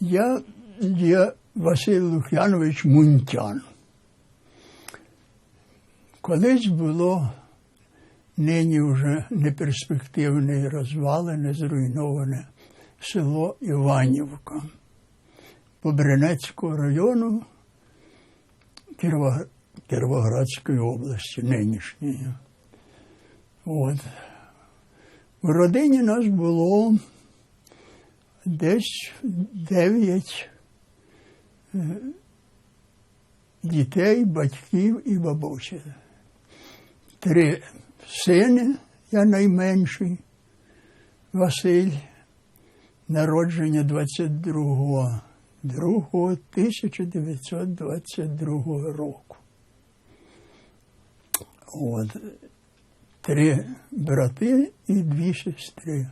Я є Василь Лук'янович Мунтян. Колись було нині вже неперспективне і розвалене, зруйноване село Іванівка Побрянецького району Кіровоградської області нинішньої. От. В родині нас було десь дев'ять е, дітей, батьків і бабусі. Три сини, я найменший, Василь, народження 22 2 1922 року. От. Три брати і дві сестри.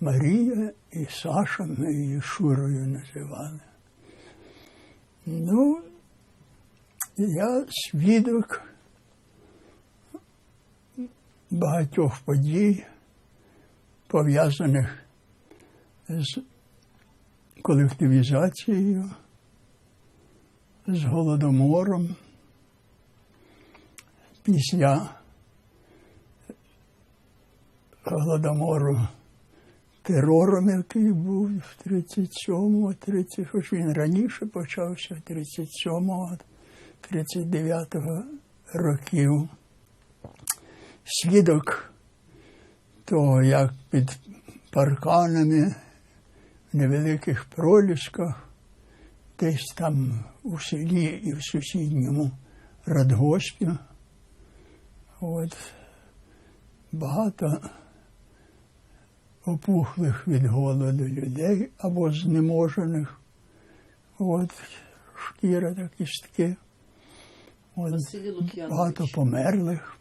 Марія і Саша, ми її Шурою називали. Ну, я свідок багатьох подій, пов'язаних з колективізацією, з голодомором. Після голодомору терором, який був в 37-му, 30, хоч він раніше почався, 37-го, 39-го років. Свідок того, як під парканами в невеликих пролісках, десь там у селі і в сусідньому Радгоспі, от, багато опухлих від голоду людей або знеможених. От, шкіра та кістки. От, Василій Лук'янович. багато померлих.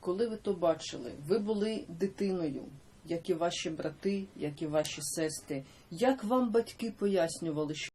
Коли ви то бачили, ви були дитиною, як і ваші брати, як і ваші сестри. Як вам батьки пояснювали, що